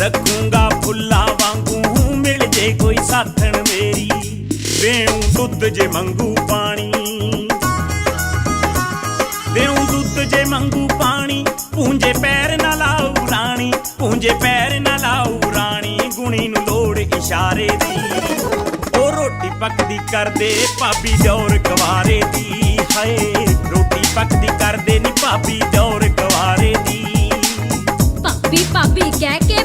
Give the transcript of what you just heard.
ਰੱਖੂੰਗਾ ਫੁੱਲਾਂ ਵਾਂਗੂ, ਮਿਲ ਜੇ ਕੋਈ ਸਾਥਣ ਮੇਰੀ ਦੇਉ ਦੁੱਧ ਜੇ ਮੰਗੂ ਪਾਣੀ। ਦੇਉ ਦੁੱਧ ਜੇ ਮੰਗੂ ਪਾਣੀ, ਪੂੰਜੇ ਪੈਰ ਨਾ ਲਾਉ ਰਾਣੀ, ਪੂੰਜੇ ਪੈਰ ਨਾ ਲਾਉ ਰਾਣੀ, ਗੁਣੀ ਨੂੰ ਲੋੜ ਇਸ਼ਾਰੇ ਦੀ। ਉਹ ਰੋਟੀ ਪੱਕਦੀ ਕਰਦੇ ਭਾਬੀ ਦੌਰ ਗਵਾਰੇ ਦੀ, ਹਾਏ, ਰੋਟੀ ਪੱਕਦੀ ਕਰਦੇ ਨੀ ਭਾਬੀ ਦੌਰ ਗਵਾਰੇ ਦੀ। ਭਾਬੀ ਭਾਬੀ ਕਹਿ ਕੇ